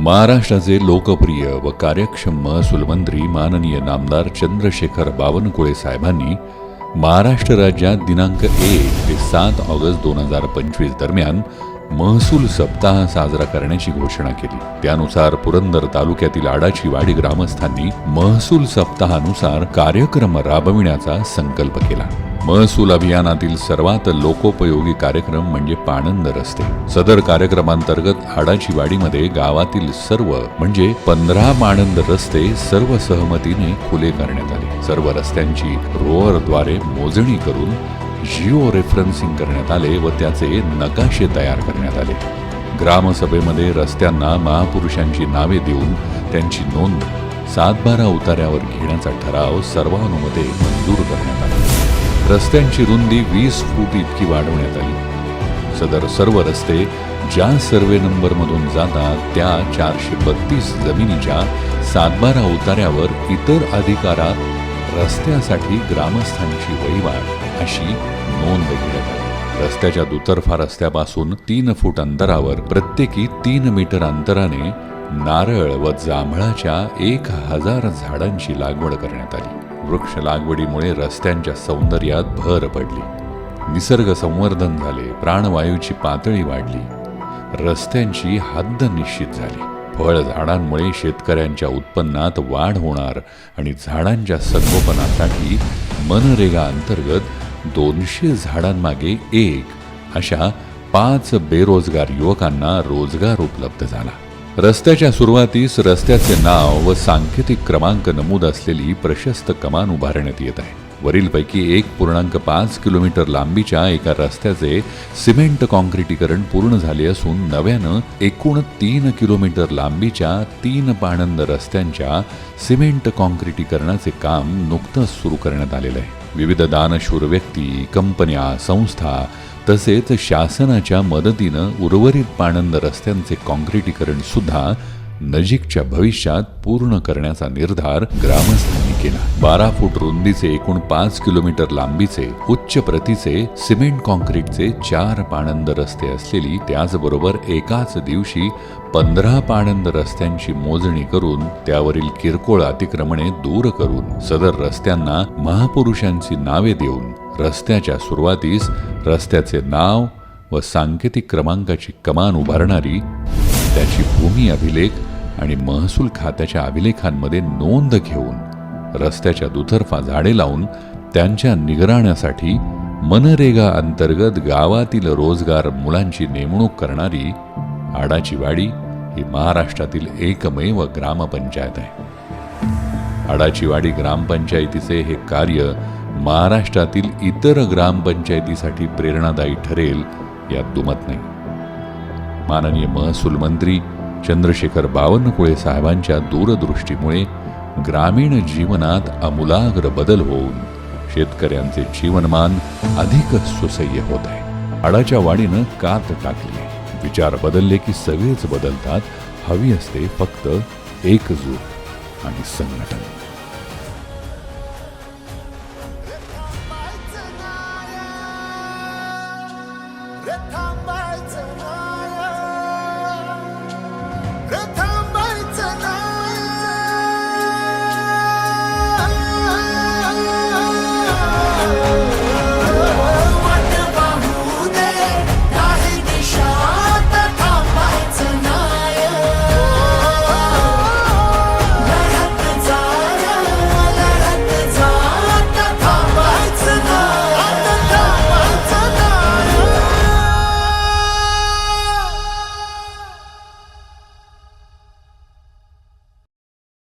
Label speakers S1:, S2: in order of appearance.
S1: महाराष्ट्राचे लोकप्रिय व कार्यक्षम महसूल मंत्री माननीय नामदार चंद्रशेखर बावनकुळे साहेबांनी महाराष्ट्र राज्यात दिनांक एक ते सात ऑगस्ट दोन हजार पंचवीस दरम्यान महसूल सप्ताह साजरा करण्याची घोषणा केली. त्यानुसार पुरंदर तालुक्यातील आडाची वाडी ग्रामस्थांनी महसूल सप्ताहानुसार कार्यक्रम राबविण्याचा संकल्प केला. महसूल अभियानातील सर्वात लोकोपयोगी कार्यक्रम म्हणजे पाणंद रस्ते. सदर कार्यक्रमांतर्गत आडाची वाडीमध्ये गावातील सर्व म्हणजे पंधरा पाणंद रस्ते सर्व सहमतीने खुले करण्यात आले. सर्व रस्त्यांची रोअरद्वारे मोजणी करून जिओ रेफरन्सिंग करण्यात आले व त्याचे नकाशे तयार करण्यात आले. ग्रामसभेमध्ये रस्त्यांना महापुरुषांची नावे देऊन त्यांची नोंद सातबारा उतार्यावर घेण्याचा ठराव सर्वानुमते मंजूर करण्यात आला. रस्त्यांची रुंदी वीस फूट इतकी वाढवण्यात आली. सदर सर्व रस्ते ज्या सर्वे नंबरमधून जातात त्या चारशे बत्तीस जमिनीच्या सातबारा उतार्यावर इतर अधिकारात रस्त्यासाठी ग्रामस्थांची वहिवाट अशी नोंद घेण्यात आली. रस्त्याच्या दुतर्फा रस्त्यापासून तीन फूट अंतरावर प्रत्येकी तीन मीटर अंतराने नारळ व जांभळाच्या एक हजार झाडांची लागवड करण्यात आली. वृक्ष लागवडीमुळे रस्त्यांच्या सौंदर्यात भर पडली. निसर्ग संवर्धन झाले प्राणवायूची पातळी वाढली. रस्त्यांची हद्द निश्चित झाली. फळ झाडांमुळे शेतकऱ्यांच्या उत्पन्नात वाढ होणार आणि झाडांच्या संगोपनासाठी मनरेगा अंतर्गत दोनशे झाडांमागे एक अशा पाच बेरोजगार युवकांना रोजगार उपलब्ध झाला. रस्त्याच्या सुरुवातीस रस्त्याचे नाव व सांकेतिक क्रमांक नमूद असलेली प्रशस्त कमान उभारण्यात येत आहे. वरीलपैकी एक पूर्णांक पाच किलोमीटर लांबीच्या एका रस्त्याचे सिमेंट कॉन्क्रिटीकरण पूर्ण झाले असून नव्यानं एकूण तीन किलोमीटर लांबीच्या तीन पाणंद रस्त्यांच्या सिमेंट कॉन्क्रिटीकरणाचे काम नुकतंच सुरू करण्यात आलेलं आहे. विविध दानशूर व्यक्ती कंपन्या संस्था तसेच शासनाच्या मदतीनं उर्वरित पाणंद रस्त्यांचे कॉन्क्रिटीकरण सुद्धा नजीकच्या भविष्यात पूर्ण करण्याचा निर्धार ग्रामस्थांनी केला. बारा फूट रुंदीचे एकूण पाच किलोमीटर लांबीचे उच्च प्रतीचे सिमेंट कॉन्क्रीटचे चार पाणंद रस्ते असलेली त्याचबरोबर एकाच दिवशी पंधरा पाणंद रस्त्यांची मोजणी करून त्यावरील किरकोळ अतिक्रमणे दूर करून सदर रस्त्यांना महापुरुषांची नावे देऊन रस्त्याच्या सुरुवातीस रस्त्याचे नाव व सांकेतिक क्रमांकाची कमान उभारणारी त्याची भूमी अभिलेख आणि महसूल खात्याच्या अभिलेखांमध्ये नोंद घेऊन रस्त्याच्या दुतर्फा झाडे लावून त्यांच्या निगराण्यासाठी मनरेगा अंतर्गत गावातील रोजगार मुलांची नेमणूक करणारी आडाची वाडी ही महाराष्ट्रातील एकमेव ग्रामपंचायत आहे. आडाची वाडी ग्रामपंचायतीचे हे कार्य महाराष्ट्रातील इतर ग्रामपंचायतीसाठी प्रेरणादायी ठरेल यात दुमत नाही. माननीय महसूल मंत्री चंद्रशेखर बावनकुळे साहेबांच्या दूरदृष्टीमुळे ग्रामीण जीवनात आमूलाग्र बदल होऊन शेतकऱ्यांचे जीवनमान अधिक सुसह्य होत आहे. आडाच्या वाढीनं कात टाकली. विचार बदलले की सगळेच बदलतात. हवी असते फक्त एकजूट आणि संघटन.
S2: थांबायचं नाही